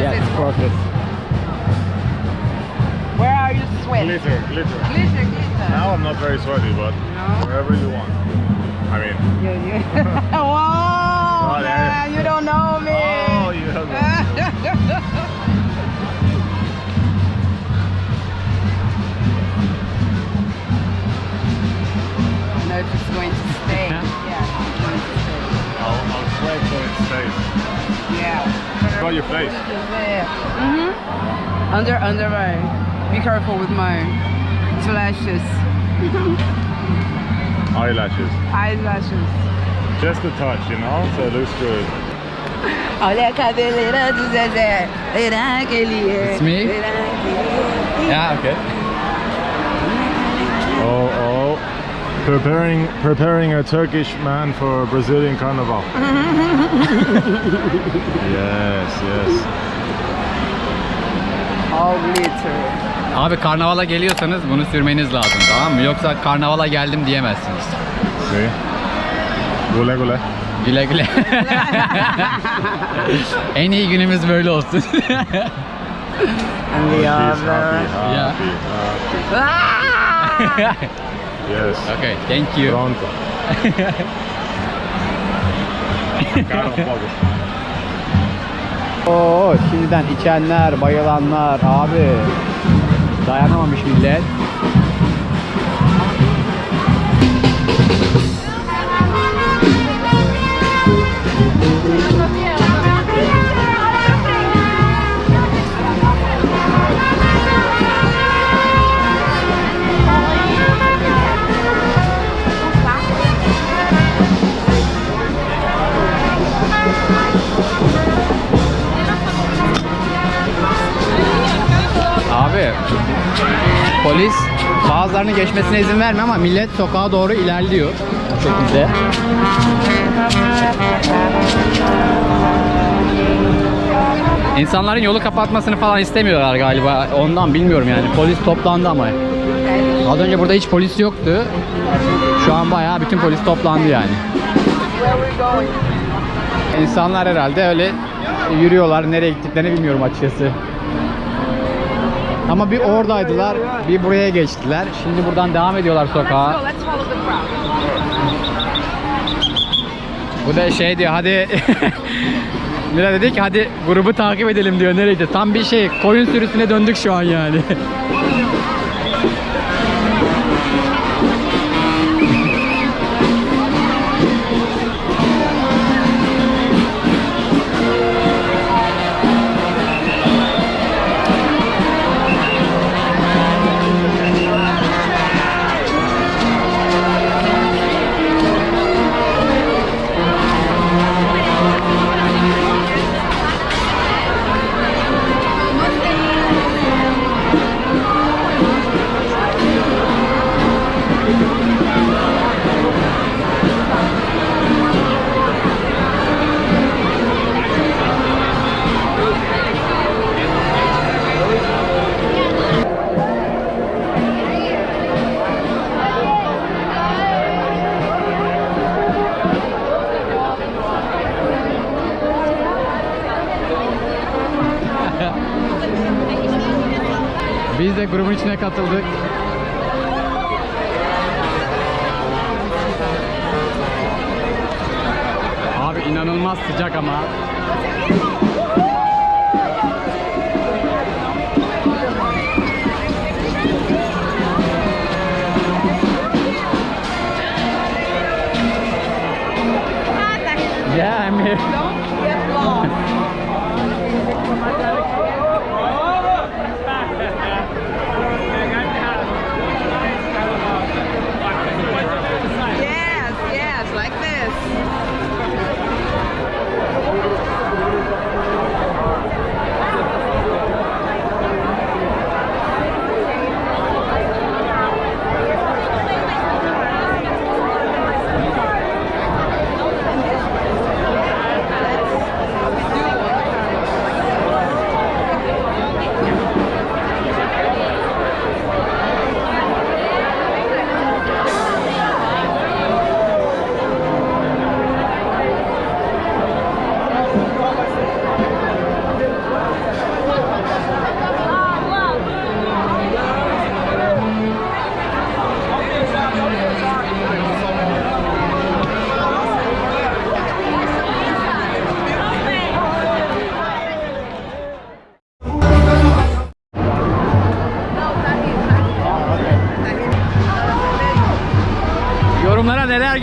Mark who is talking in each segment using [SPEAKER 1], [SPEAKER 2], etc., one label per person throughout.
[SPEAKER 1] Yes,
[SPEAKER 2] it?
[SPEAKER 1] progress.
[SPEAKER 2] Where are you sweat?
[SPEAKER 3] Glitter, glitter.
[SPEAKER 2] Glitter, glitter.
[SPEAKER 3] Now I'm not very sweaty, but
[SPEAKER 2] No.
[SPEAKER 3] wherever you want. I mean,
[SPEAKER 2] You, you. Whoa,
[SPEAKER 3] Oh, there.
[SPEAKER 2] man, you don't know me.
[SPEAKER 3] oh, you
[SPEAKER 2] don't know if it's going to stay.
[SPEAKER 1] Yeah.
[SPEAKER 2] Yeah, it's going to stay.
[SPEAKER 3] I'll, I'll sweat so it stays.
[SPEAKER 2] Yeah.
[SPEAKER 3] Got your face.
[SPEAKER 2] Mm-hmm. Under, under my. Be careful with my flashes,
[SPEAKER 3] Eyelashes.
[SPEAKER 2] eyelashes.
[SPEAKER 3] Just a touch, you know, so it looks good.
[SPEAKER 2] Olha a cabeleira do Zezé, verá que ele é.
[SPEAKER 1] It's me?
[SPEAKER 2] verá que ele é.
[SPEAKER 1] Yeah, okay.
[SPEAKER 3] Preparing, preparing a Turkish man for Brazilian carnival. yes, yes.
[SPEAKER 2] Glitter.
[SPEAKER 1] Abi karnavala geliyorsanız bunu sürmeniz lazım tamam mı? Yoksa karnavala geldim diyemezsiniz.
[SPEAKER 3] See? Gule gule.
[SPEAKER 1] Güle güle. en iyi günümüz böyle olsun.
[SPEAKER 2] And the other.
[SPEAKER 1] Yeah.
[SPEAKER 3] Yes.
[SPEAKER 1] okay, thank you.
[SPEAKER 3] Pronto. Caro un poco.
[SPEAKER 1] Oo, şimdiden içenler, bayılanlar abi. Dayanamamış millet. Bazılarının geçmesine izin vermiyor ama millet sokağa doğru ilerliyor bu şekilde. İnsanların yolu kapatmasını falan istemiyorlar galiba. Ondan bilmiyorum yani. Polis toplandı ama. Az önce burada hiç polis yoktu. Şu an bayağı bütün polis toplandı yani. İnsanlar herhalde öyle yürüyorlar. Nereye gittiklerini bilmiyorum açıkçası. Ama bir oradaydılar, bir buraya geçtiler. Şimdi buradan devam ediyorlar sokağa. Bu da şey diyor hadi Mira dedi ki hadi grubu takip edelim diyor nereye gidiyor. Tam bir şey koyun sürüsüne döndük şu an yani. Biz de grubun içine katıldık. Abi inanılmaz sıcak ama.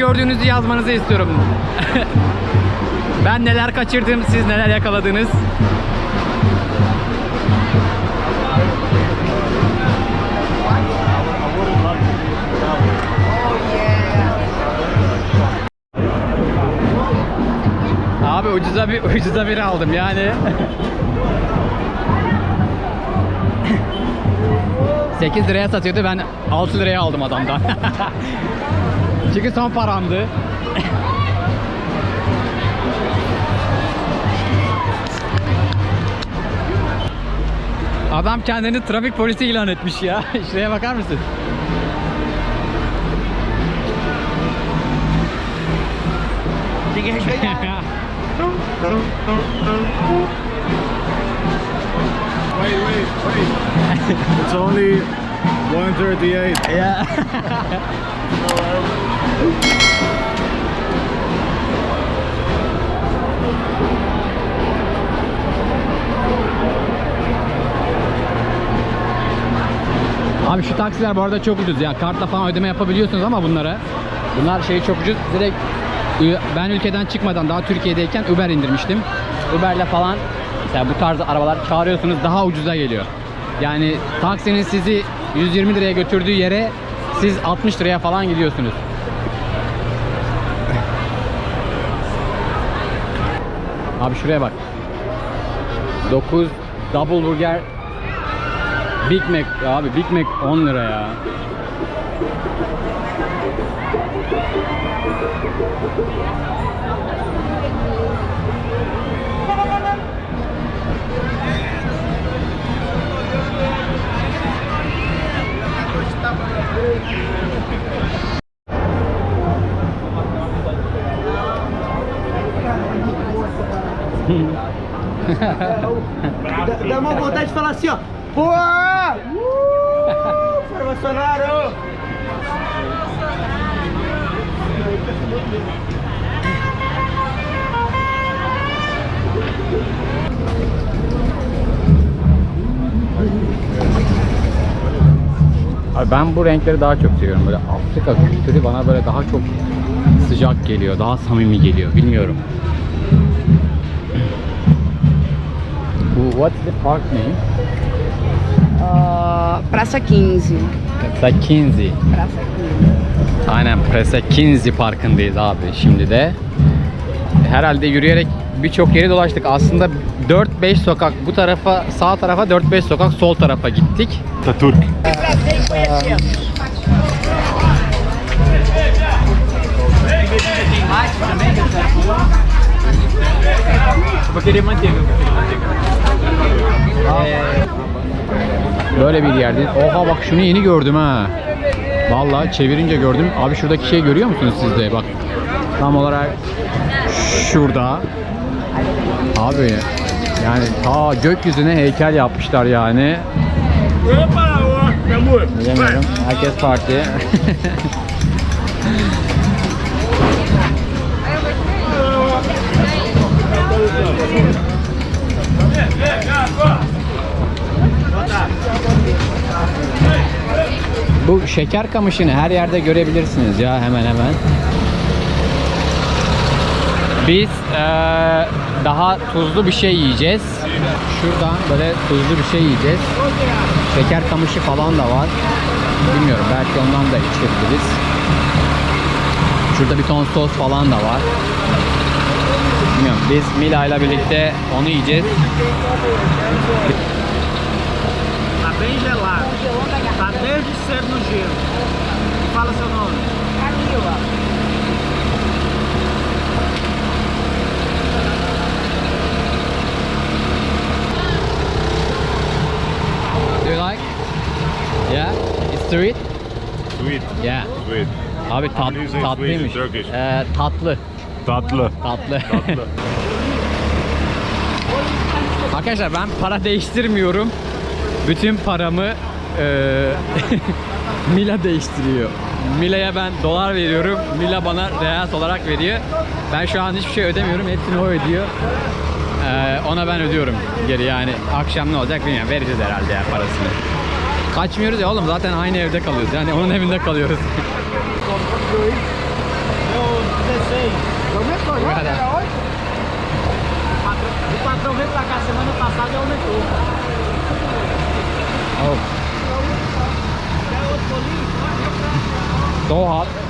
[SPEAKER 1] Gördüğünüzü yazmanızı istiyorum. ben neler kaçırdım, siz neler yakaladınız. Abi ucuza bir ucuza bir aldım yani. 8 liraya satıyordu ben 6 liraya aldım adamdan. Çünkü son paramdı. Adam kendini trafik polisi ilan etmiş ya. Şuraya bakar mısın?
[SPEAKER 3] Wait, wait, wait. it's only 138.
[SPEAKER 1] ya. Abi şu taksiler bu arada çok ucuz ya. Kartla falan ödeme yapabiliyorsunuz ama bunlara. Bunlar şey çok ucuz. Direkt ben ülkeden çıkmadan daha Türkiye'deyken Uber indirmiştim. Uber'le falan mesela bu tarz arabalar çağırıyorsunuz daha ucuza geliyor. Yani taksinin sizi 120 liraya götürdüğü yere siz 60 liraya falan gidiyorsunuz. Abi şuraya bak. 9 double burger Big Mac abi Big Mac 10 lira ya.
[SPEAKER 4] Dá, uma vontade de falar assim, ó. Boa! Uh! Bolsonaro!
[SPEAKER 1] Abi ben bu renkleri daha çok seviyorum. Böyle Afrika kültürü bana böyle daha çok sıcak geliyor, daha samimi geliyor. Bilmiyorum. What's the park name?
[SPEAKER 2] Ah, Praça 15.
[SPEAKER 1] Presekinzi.
[SPEAKER 2] Praça 15.
[SPEAKER 1] Aynen Presekinzi Parkı'ndayız abi şimdi de. Herhalde yürüyerek birçok yeri dolaştık. Aslında 4-5 sokak bu tarafa, sağ tarafa 4-5 sokak sol tarafa gittik.
[SPEAKER 3] Atatürk.
[SPEAKER 1] Böyle bir yerdeyiz. Oha bak şunu yeni gördüm ha. Vallahi çevirince gördüm. Abi şuradaki şeyi görüyor musunuz siz de? Bak tam olarak şurada. Abi yani ta gökyüzüne heykel yapmışlar yani. Bilemiyorum. Herkes parti. Bu şeker kamışını her yerde görebilirsiniz ya hemen hemen. Biz eee, daha tuzlu bir şey yiyeceğiz. Şuradan böyle tuzlu bir şey yiyeceğiz. Şeker kamışı falan da var. Bilmiyorum belki ondan da içebiliriz. Şurada bir ton sos falan da var. Bilmiyorum biz Mila ile birlikte onu yiyeceğiz.
[SPEAKER 4] Bem gelado. Tá desde cedo no gelo. Fala seu nome.
[SPEAKER 2] Camila.
[SPEAKER 1] Do you like? Yeah? It's sweet?
[SPEAKER 3] Sweet.
[SPEAKER 1] Yeah.
[SPEAKER 3] Sweet.
[SPEAKER 1] Abi tat, tatlıymış.
[SPEAKER 3] sweet?
[SPEAKER 1] Ee, tatlı.
[SPEAKER 3] Tatlı.
[SPEAKER 1] Tatlı. Arkadaşlar ben para değiştirmiyorum. Bütün paramı eee Mila değiştiriyor. Mila'ya ben dolar veriyorum. Mila bana real olarak veriyor. Ben şu an hiçbir şey ödemiyorum. Hepsini o ödüyor. Eee, ona ben ödüyorum geri yani. Akşam ne olacak bilmiyorum. Vereceğiz herhalde ya parasını. Kaçmıyoruz ya oğlum zaten aynı evde kalıyoruz. Yani onun evinde kalıyoruz.
[SPEAKER 4] O e.
[SPEAKER 1] Oh. So hot.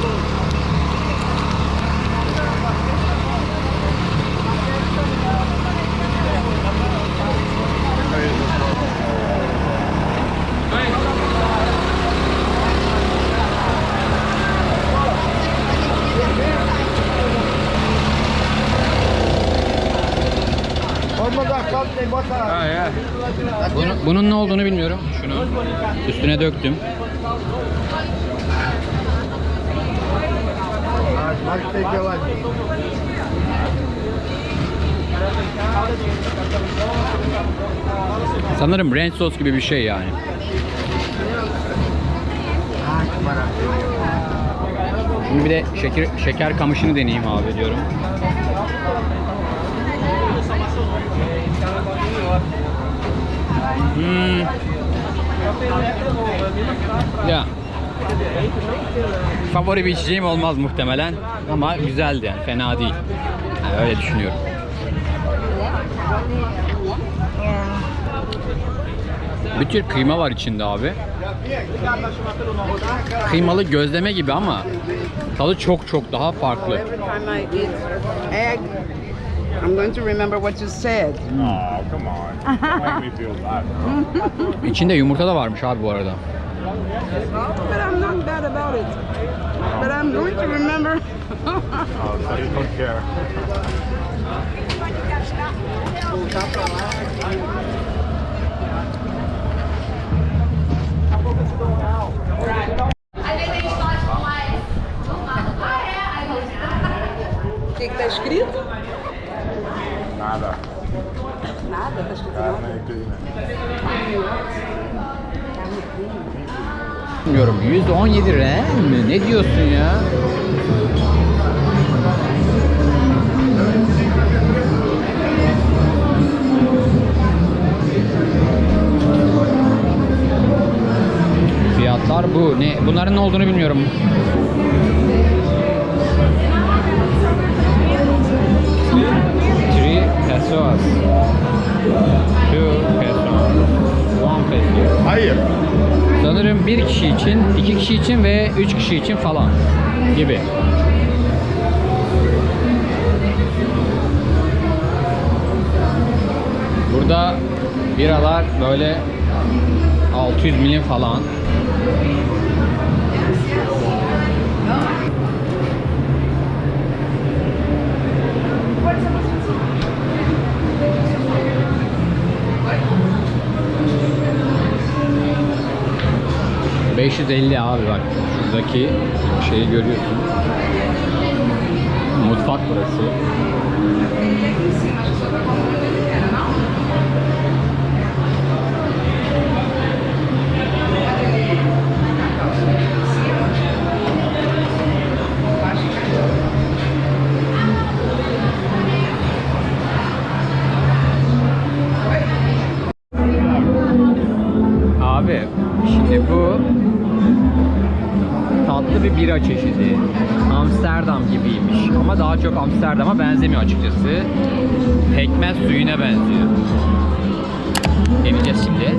[SPEAKER 4] Pode
[SPEAKER 1] olduğunu bilmiyorum. Şunu üstüne döktüm. Sanırım ranch sos gibi bir şey yani. Şimdi bir de şeker, şeker kamışını deneyeyim abi diyorum. Hmm. Ya. Favori bir içeceğim olmaz muhtemelen ama güzeldi yani fena değil. Yani öyle düşünüyorum. Bir tür kıyma var içinde abi. Kıymalı gözleme gibi ama tadı çok çok daha farklı.
[SPEAKER 2] I'm going to remember what you said.
[SPEAKER 3] Oh, come on. Don't make me feel bad.
[SPEAKER 1] İçinde yumurta da varmış abi bu arada.
[SPEAKER 2] But I'm not bad about it. But I'm going to remember.
[SPEAKER 3] Oh, so you don't care.
[SPEAKER 2] O que está escrito?
[SPEAKER 3] Nada.
[SPEAKER 2] Nada, tá escrito nada.
[SPEAKER 3] Carne clean.
[SPEAKER 1] Bilmiyorum 117 ren mi? Ne diyorsun ya? Fiyatlar bu. Ne? Bunların ne olduğunu bilmiyorum. Pesos. Two pesos. One peso.
[SPEAKER 3] Hayır.
[SPEAKER 1] Sanırım bir kişi için, iki kişi için ve üç kişi için falan gibi. Burada biralar böyle 600 milim falan. ...550 abi bak şuradaki şeyi görüyorsun. Mutfak burası. Tatlı bir bira çeşidi. Amsterdam gibiymiş ama daha çok Amsterdam'a benzemiyor açıkçası. Pekmez suyuna benziyor. Deneyeceğiz şimdi.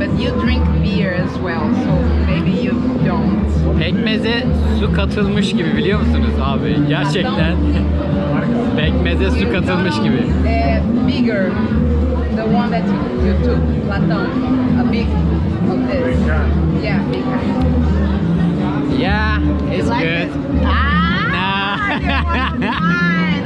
[SPEAKER 2] But you drink beer as well, so maybe you.
[SPEAKER 1] Pekmeze su katılmış gibi biliyor musunuz abi? Gerçekten pekmeze su katılmış gibi.
[SPEAKER 2] Uh, bigger, the one that you, you took, Platon, a big of this. Yeah, big kind.
[SPEAKER 1] Yeah, it's good.
[SPEAKER 2] Ah,
[SPEAKER 1] Nah.